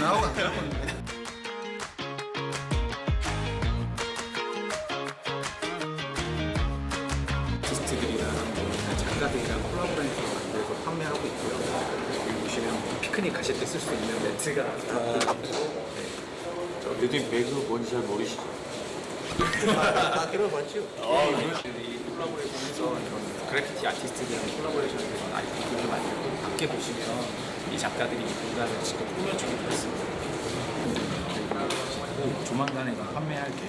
나 하고 안 닮았는데. 아티스트들이랑 작가들이랑 콜라보레이션 만들어서 판매하고 있고요. 여기 보시면 피크닉 가실 때 쓸 수 있는 매트가 다 요즘 배그 뭔지 잘 모르시죠? 아, 들어봤죠? 이 콜라보레이션에서 이런 그래피티 아티스트들이랑 콜라보레이션에서 아이템들을 만들고 밖에 보시면 이 작가들이 이 공간을 직접 꾸며주기도 했습니다. 그리고 조만간에 이거 판매할 때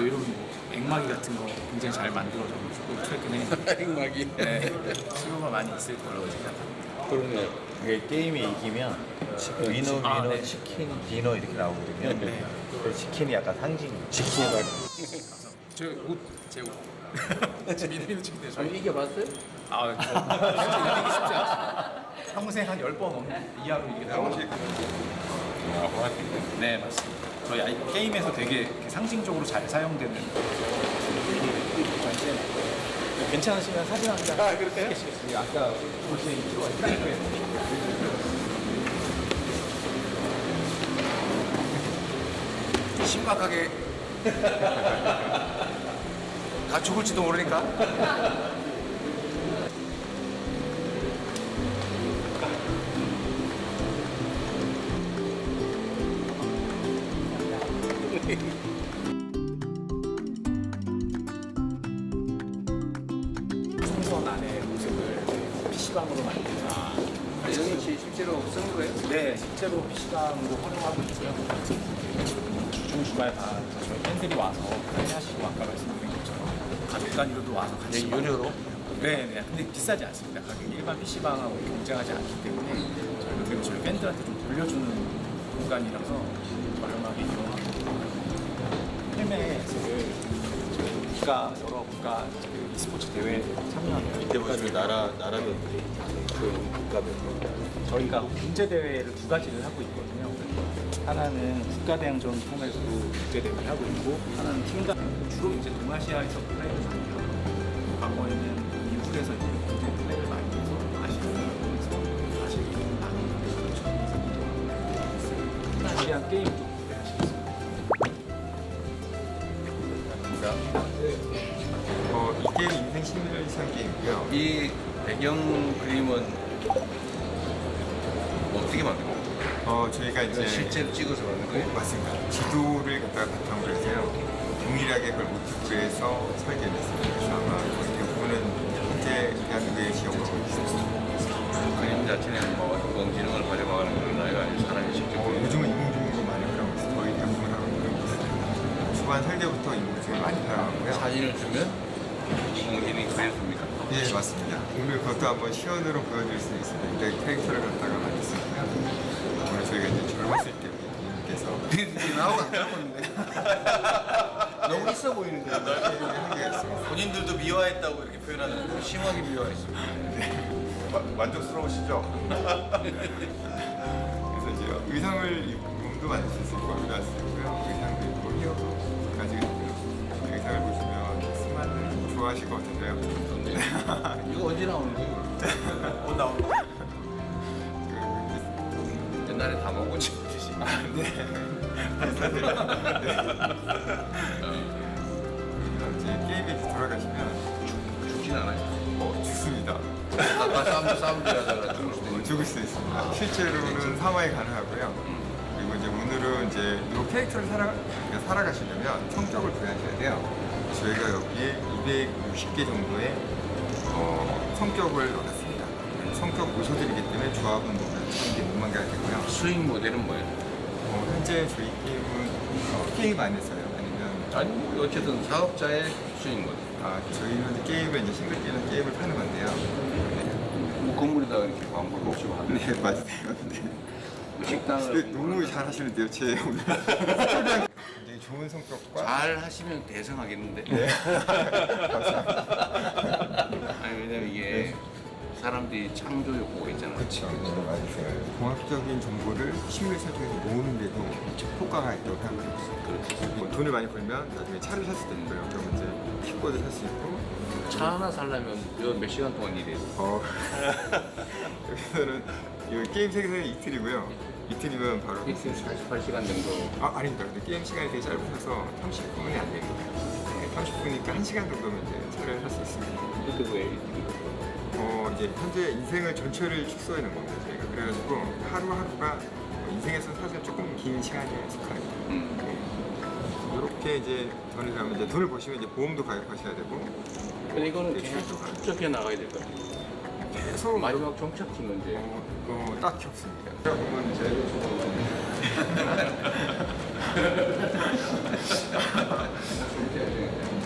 이런 뭐 액마기 같은 거 굉장히 잘 만들어져가지고 최근에 액막이. 네, 수요가 많이 있을 거라고 생각합니다. 그러면 이게 게임이 이기면 위너 위너 아, 네. 치킨 디너 이렇게 나오거든요. 네. 그 치킨이 약간 상징. 치킨을 저옷제 옷. 지금 이름이 아, 저 이겨봤어요? 아, 저 진짜 이기기 쉽지 않습니다. 평생 한 10번 이하로 이게 나오지. 네, 맞습니다. 저희 아이 게임에서 되게 이렇게 상징적으로 잘 사용되는 저 이제 괜찮으시면 사진 한 장. 아, 그럴까요? 아까 보신 이거 프라이팬. 심각하게 다 죽을지도 모르니까. PC방으로 만드는 여기 시- 실제로 쓰는 거예요? 네, 실제로 PC방으로 활용하고 있고요. 주 주말 다 저희 팬들이 와서 플레이하시고 아까 말씀드린 것처럼 가족 단위로도 와서 같이 유료로? 네, 네. 근데 비싸지 않습니다. 가격이 일반 PC방하고 경쟁하지 않기 때문에 저희가 그리고 저희 팬들한테 좀 돌려주는 공간이라서 저렴하게 이용하고 저희 국가 여러 국가 그 e스포츠 대회 에 참여하는 이때 보시면 나라 나라별들이 그 국가별 저희가 국제 대회를 두 가지를 하고 있거든요. 하나는 국가 대항전 포맷으로 국제 대회를 하고 있고 하나는 팀간 주로 이제 동아시아에서 플레이를 많이 하고 과거에는 미국에서 이제 국제 플레이를 많이 해서 아시아에서 아시아에 많은 준비한 게임도 기대하시겠습니다. 이 게임 인생 시뮬레이션 게임이고요. 이 배경 그림은 어떻게 만든 거예요? 어, 저희가 이제 실제로 찍어서 만든 거예요? 맞습니다. 지도를 갖다가 바탕으로 해서요. 동일하게 그걸 모티브로 해서 설계를 했습니다. 그래서 아마 거의 대부분은 현재 대한민국의 지역으로 있습니다. 그림 자체는 뭐 인공지능을 활용하는 그런 아이가 아니고 사람이 직접 어, 요즘은 인공지능도 많이 활용하고 있어요. 거의 대부분 하고 있습니다. 초반 설계부터 인공지능을 많이 활용하고요. 사진을 주면 인 공지능이 그려줍니까? 예, 맞습니다. 오늘 그것도 한번 시연으로 보여드릴 수 있습니다. 근데 캐릭터를 갖다가 만들었고요. 오늘 저희가 이제 젊었을 때 님께서 나하고 안 닮았는데. 너무 있어 보이는데. 한게 있습니다. 본인들도 미화했다고 이렇게 표현하는 심하게 미화했습니다. 만족스러우시죠? 그래서 이제 의상을 입음 좋아하실 것 같은데요. 이거 언제 나오는 거예요? 곧 나오는 옛날에 다 먹고 싶듯이. 이제 게임에 이제 돌아가시면 죽진 않아요. 어, 죽습니다. 아까 싸움 싸움 하다가 죽을 수도 어, 있는. 죽을 수 있습니다. 실제로는 사망이 가능하고요. 그리고 이제 오늘은 이제 이 캐릭터를 살아, 그러니까 살아가시려면 성적을 부여하셔야 돼요. 저희가 여기에 260개 정도의 어, 성격을 넣었습니다. 성격 모셔드리기 때문에 조합은 뭐 이게 못 만가야 되고요. 수익 모델은 뭐예요? 어, 현재 저희 게임은 어, 게임 안에서요. 아니면 아니 뭐 어쨌든 사업자의 수익 모델. 아, 저희는 게임을 이제 싱글 게임은 게임을 파는 건데요. 뭐 건물에다 이렇게 광고를 뭐 하는 네, 맞아요. 네. 식당을 너무 잘 하시는데요, 제 오늘. 굉장히 좋은 성격과 잘 하시면 대성하겠는데. 아니 왜냐면 이게 사람들이 창조 욕구가 있잖아요. 그렇죠. 맞으세요. 공학적인 정보를 시뮬레이션 통해서 모으는데도 효과가 있다고 생각합니다. 그렇죠. 뭐 돈을 많이 벌면 나중에 차를 살 수도 있고요. 그럼 이제 킥보드 살 수 있고, 차 하나 살려면 몇, 몇 시간 동안 일해요? 어, 여기서는 이 게임 세계에서 이틀이고요. 이틀이면 바로 할수 있어요. 48시간 정도. 아, 아닙니다. 근데 게임 시간이 되게 짧으셔서 30분이 안 됩니다. 네, 30분이니까 1시간 정도면 이제 차를 할 수 있습니다. 유튜브에 어, 이제 현재 인생을 전체를 축소해 놓은 겁니다. 저희가 그래가지고 하루하루가 어, 인생에서 사실 조금 긴 시간에 속합니다. 음. 이렇게 이제 돈을 가면 이제 돈을 버시면 이제 보험도 가입하셔야 되고 근데 이거는 네, 계속 축적해 나가야 될 것 같아요. 계속 마지막 종착지는 이제 어, 어, 딱히 없습니다. 제가 보면 이제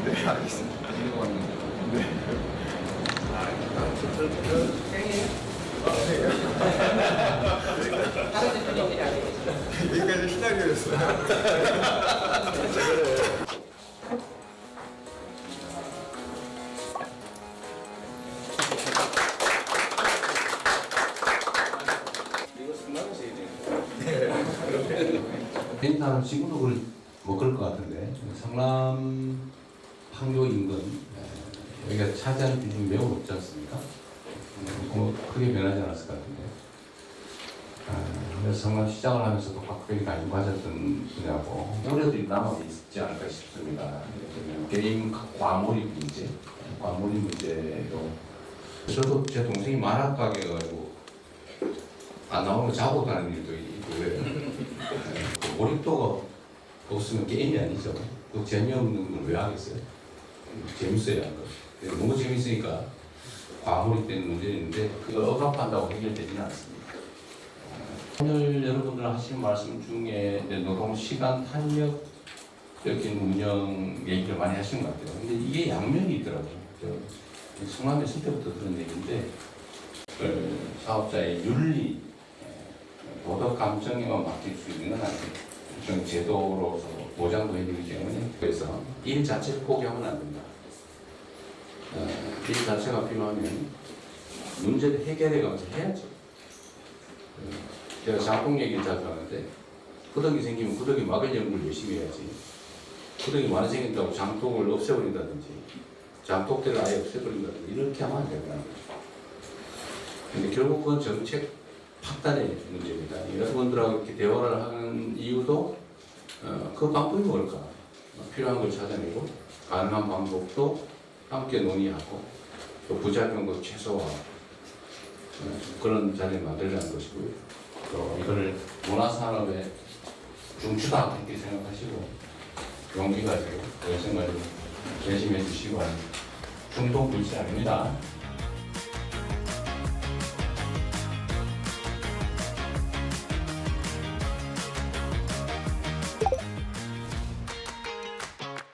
네, 알겠습니다. 여기까지 시나리오였어요. 지금도 그걸 못 그럴 것 같은데 성남 판교 인근 에, 여기가 차지하는 비중이 매우 높지 않습니까? 음, 뭐 크게 변하지 않았을 것 같은데 아, 그래서 성남 시장을 하면서도 각별히 관심 가졌던 분야고 올해도 남아 있지 않을까 싶습니다. 게임 과몰입 문제, 과몰입 문제로 저도 제 동생이 만화 가게 가지고 안 나오면 자고 가는 일도 있 고 그래요. 네, 몰입도가 없으면 게임이 아니죠. 그 재미없는 걸 왜 하겠어요? 재밌어야 하는 거. 너무 재밌으니까 과몰입되는 문제는 있는데 그걸 억압한다고 해결되지는 않습니다. 오늘 여러분들 하시는 말씀 중에 노동 시간 탄력적인 운영 얘기를 많이 하시는 것 같아요. 근데 이게 양면이 있더라고요. 저 성남에 있을 때부터 그런 얘기인데 그 사업자의 윤리, 에, 도덕 감정에만 맡길 수 있는 건 아니에요. 일종 제도로서 보장도 해주기 때문에 그래서 일 자체를 포기하면 안 된다. 어, 일 자체가 필요하면 문제를 해결해 가면서 해야죠. 어, 제가 장봉 얘기를 자주 하는데 구덕이 생기면 구덕이 막을 연구를 열심히 해야지. 구덕이 많이 생긴다고 장독을 없애버린다든지 장독대를 아예 없애버린다든지 이렇게 하면 안 되구나. 근데 결국 그건 정책 판단의 문제입니다. 여러분들하고 이렇게 대화를 하는 이유도 어, 그 방법이 뭘까? 어, 필요한 걸 찾아내고 가능한 방법도 함께 논의하고 또 부작용도 최소화하고 어, 그런 자리를 만들자는 것이고요. 또 이거를 문화산업의 중추다 이렇게 생각하시고 용기 가지고 열심히 열심히 해주시고 중동 불씨 아닙니다.